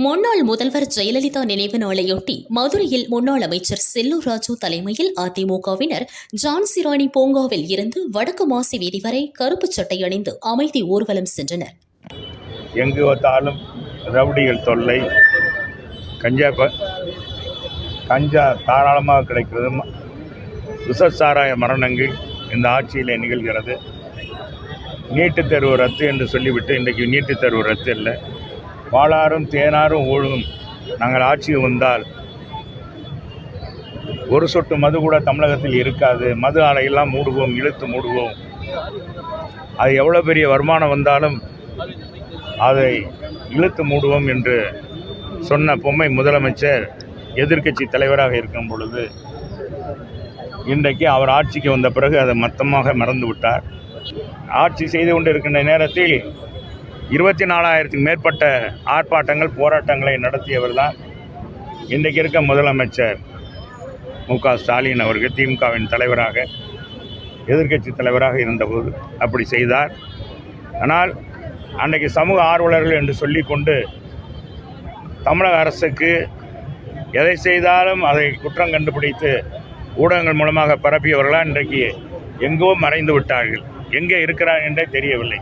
முன்னாள் முதல்வர் ஜெயலலிதா நினைவு நாளையொட்டி மதுரையில் முன்னாள் அமைச்சர் செல்லூர் ராஜு தலைமையில் அதிமுகவினர் ஜான்சிராணி பூங்காவில் இருந்து வடக்கு மாசி வீதி வரை கருப்புச் சட்டை அணிந்து அமைதி ஊர்வலம் சென்றனர். எங்கு பார்த்தாலும் ரவுடிகள் தொல்லை. கஞ்சா கஞ்சா தாராளமாக கிடைக்கிறது. ம- விஷசாராய மரணங்கள் இந்த ஆட்சியில் நிகழ்கிறது. நீட்டுத் தேர்வு ரத்து என்று சொல்லிவிட்டு இன்றைக்கு நீட்டுத் தேர்வு ரத்து இல்லை. பாலாறும் தேனாரும் ஓழும் நாங்கள் ஆட்சிக்கு வந்தால் ஒரு சொட்டு மது கூட தமிழகத்தில் இருக்காது. மது ஆலையெல்லாம் மூடுவோம் இழுத்து மூடுவோம். அது எவ்வளோ பெரிய வருமானம் வந்தாலும் அதை இழுத்து மூடுவோம் என்று சொன்ன பொம்மை முதலமைச்சர் எதிர்க்கட்சி தலைவராக இருக்கும் பொழுது இன்றைக்கு அவர் ஆட்சிக்கு வந்த பிறகு அதை மொத்தமாக மறந்து விட்டார். ஆட்சி செய்து கொண்டிருக்கின்ற நேரத்தில் இருபத்தி நாலாயிரத்துக்கு மேற்பட்ட ஆர்ப்பாட்டங்கள் போராட்டங்களை நடத்தியவர் தான் இன்றைக்கு இருக்க முதலமைச்சர் மு க. ஸ்டாலின் அவர்கள் திமுகவின் தலைவராக எதிர்க்கட்சி தலைவராக இருந்தபோது அப்படி செய்தார். ஆனால் அன்றைக்கு சமூக ஆர்வலர்கள் என்று சொல்லிக்கொண்டு தமிழக அரசுக்கு எதை செய்தாலும் அதை குற்றம் கண்டுபிடித்து ஊடகங்கள் மூலமாக பரப்பியவர்களாக இன்றைக்கு எங்கோ மறைந்து விட்டார்கள். எங்கே இருக்கிறார் என்றே தெரியவில்லை.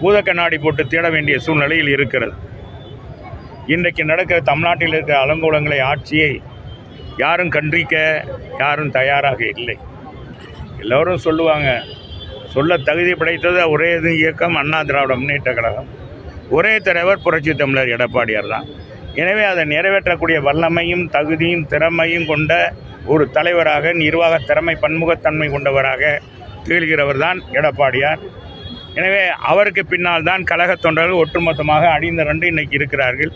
பூத கண்ணாடி போட்டு தேட வேண்டிய சூழ்நிலையில் இருக்கிறது. இன்றைக்கு நடக்கிற தமிழ்நாட்டில் இருக்கிற அலங்கோலங்களை ஆட்சியை யாரும் கண்டிக்க யாரும் தயாராக இல்லை. எல்லோரும் சொல்லுவாங்க சொல்ல தகுதி படைத்தது ஒரே இது இயக்கம் அண்ணா திராவிட முன்னேற்ற கழகம். ஒரே தலைவர் புரட்சி தமிழர் எடப்பாடியார் தான். எனவே அதை நிறைவேற்றக்கூடிய வல்லமையும் தகுதியும் திறமையும் கொண்ட ஒரு தலைவராக நிர்வாக திறமை பன்முகத்தன்மை கொண்டவராக திகழ்கிறவர் தான் எடப்பாடியார். எனவே அவருக்கு பின்னால் தான் கழகத் தொண்டர்கள் ஒட்டுமொத்தமாக அணிந்திரண்டு இன்னைக்கு இருக்கிறார்கள்.